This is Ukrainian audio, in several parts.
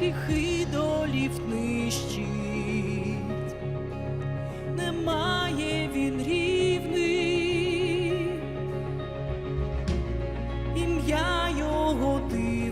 гріхи долів нищить, немає він рівний ім'я його ти.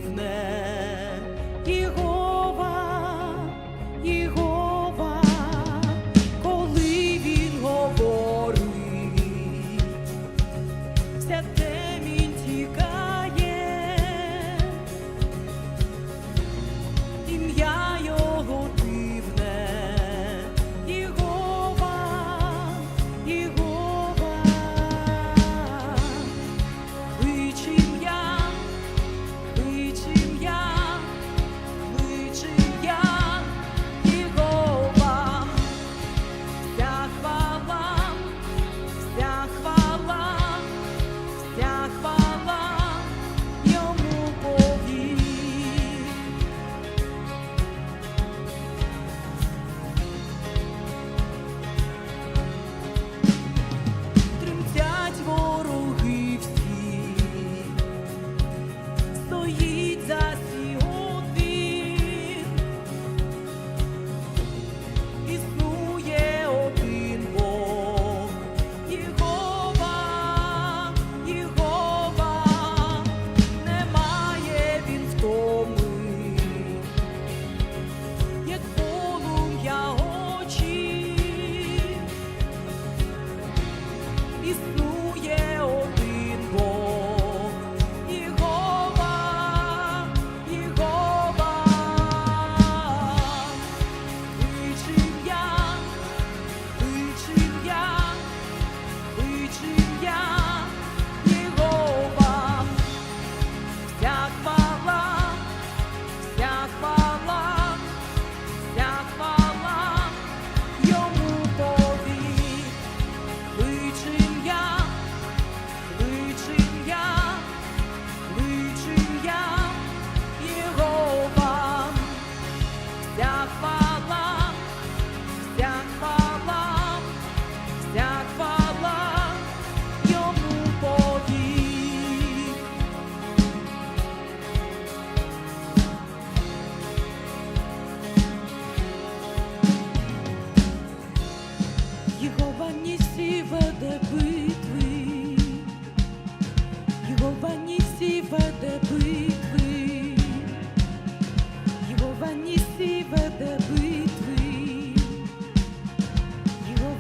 isso.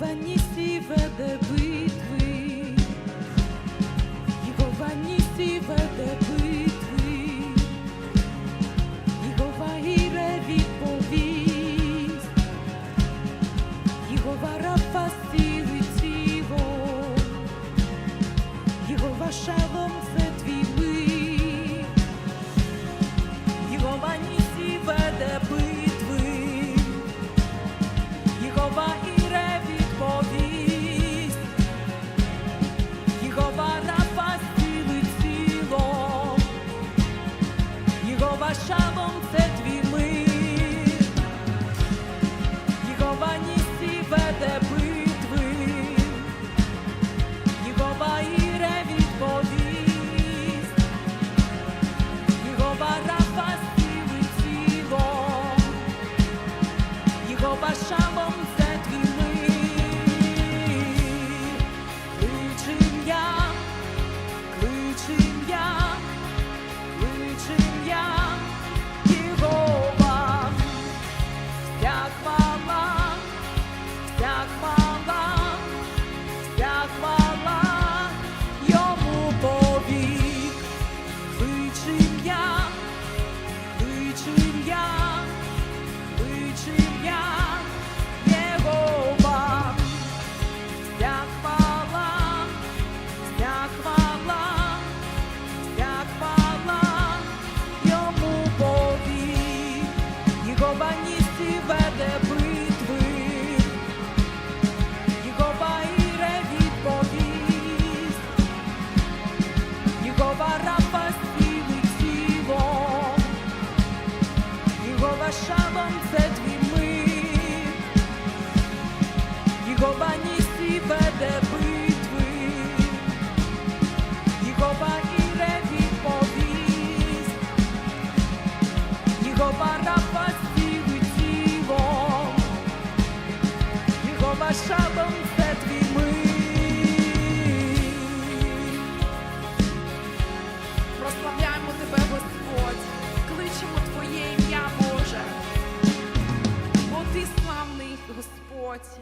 Пані сіве де Його барабас цілий тілом, його масштабом це твій. Прославляємо тебе, Господь, кличемо Твоє ім'я, Боже, бо ти славний Господь.